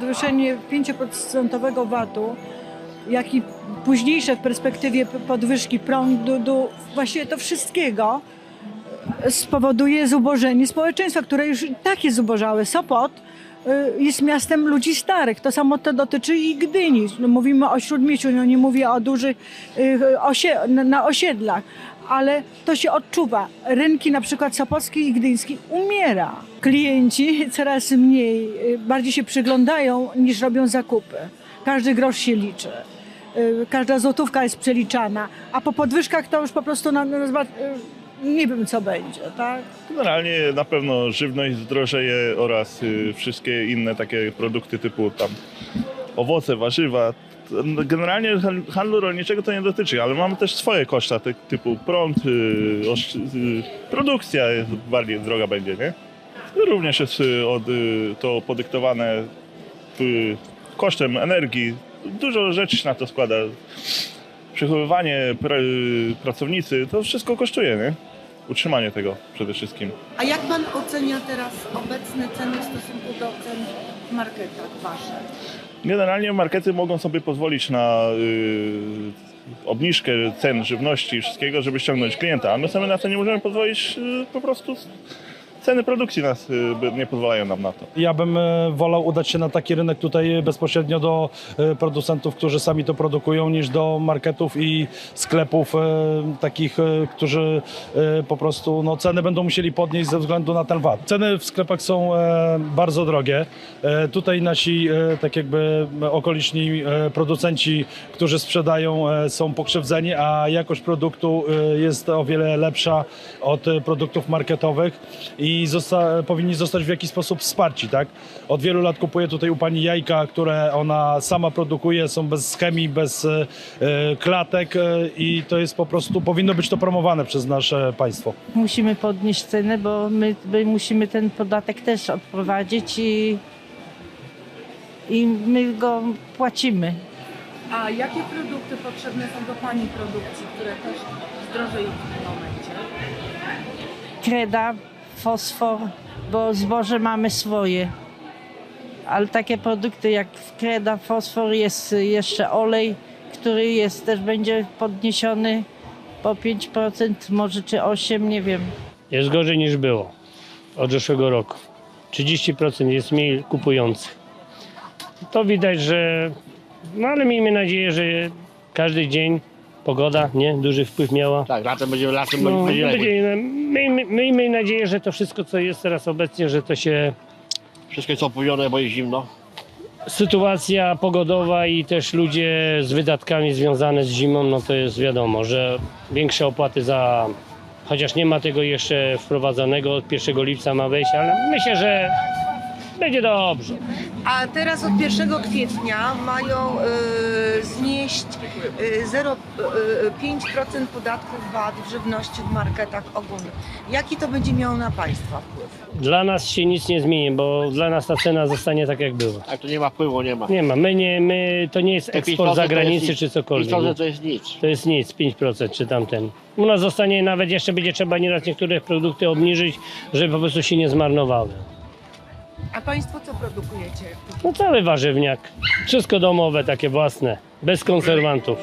podnoszenie 5% VAT-u, jak i późniejsze w perspektywie podwyżki prądu, właściwie to wszystkiego spowoduje zubożenie społeczeństwa, które już i tak jest zubożałe. Sopot y, jest miastem ludzi starych. To samo to dotyczy i Gdyni. No, mówimy o Śródmieściu, no nie mówię o dużych y, osie, na osiedlach, ale to się odczuwa. Rynki na przykład Sopocki i Gdyński umiera. Klienci coraz mniej, y, bardziej się przyglądają niż robią zakupy. Każdy grosz się liczy. Y, Każda złotówka jest przeliczana, a po podwyżkach to już po prostu na, na, na, nie wiem co będzie, tak? Generalnie na pewno żywność zdrożeje oraz y, wszystkie inne takie produkty typu tam owoce, warzywa. Generalnie han- handlu rolniczego to nie dotyczy, ale mamy też swoje koszta ty- typu prąd, y, y, produkcja jest bardziej droga będzie, nie? Również jest y, to podyktowane kosztem energii. Dużo rzeczy się na to składa. Przechowywanie pra, pracownicy, to wszystko kosztuje, nie? Utrzymanie tego przede wszystkim. A jak pan ocenia teraz obecne ceny w stosunku marketach wasze? Generalnie markety mogą sobie pozwolić na y, obniżkę cen żywności i wszystkiego, żeby ściągnąć klienta, a my sobie na to nie możemy pozwolić, y, po prostu ceny produkcji nas y, nie pozwalają nam na to. Ja bym e, wolał udać się na taki rynek tutaj bezpośrednio do e, producentów, którzy sami to produkują, niż do marketów i sklepów e, takich, którzy po prostu no, ceny będą musieli podnieść ze względu na ten VAT. Ceny w sklepach są bardzo drogie. Tutaj nasi tak jakby okoliczni producenci, którzy sprzedają są pokrzywdzeni, a jakość produktu jest o wiele lepsza od produktów marketowych i zosta- powinni zostać w jakiś sposób wsparci, tak? Od wielu lat kupuję tutaj u pani jajka, które ona sama produkuje, są bez chemii, bez e, e, klatek e, i to jest po prostu, powinno być to promowane przez nasze państwo. musimy podnieść cenę, bo my, my musimy ten podatek też odprowadzić i, i my go płacimy. A jakie produkty potrzebne są do pani produkcji, które też zdrożeją w tym momencie? Kreda, fosfor, bo zboże mamy swoje. Ale takie produkty jak kreda, fosfor, jest jeszcze olej, który jest też będzie podniesiony po 5%, może czy 8%, nie wiem. Jest gorzej niż było od zeszłego roku. 30% jest mniej kupujących. To widać, że. No ale miejmy nadzieję, że każdy dzień pogoda, nie? Duży wpływ miała. Tak, latem będzie, latem No, będzie lepiej. będzie, miejmy, miejmy nadzieję, że to wszystko, co jest teraz obecnie, że to się Wszystko jest opóźnione, bo jest zimno. sytuacja pogodowa i też ludzie z wydatkami związane z zimą, no to jest wiadomo, że większe opłaty za. Chociaż nie ma tego jeszcze wprowadzonego, od 1 lipca ma wejść, ale myślę, że będzie dobrze. A teraz od 1 kwietnia mają y, znieść y, 0,5% podatków VAT w żywności w marketach ogólnych. Jaki to będzie miało na państwa wpływ? Dla nas się nic nie zmieni, bo dla nas ta cena zostanie tak jak była. Tak, to nie ma wpływu, nie ma. Nie ma, my nie, my, to nie jest Te eksport 5% za to granicę jest czy nic. cokolwiek. 5% nie? to jest nic. To jest nic, 5% czy tamten. U nas zostanie nawet jeszcze będzie trzeba nieraz niektóre produkty obniżyć, żeby po prostu się nie zmarnowały. A państwo co produkujecie? No cały warzywniak, wszystko domowe, takie własne, bez konserwantów.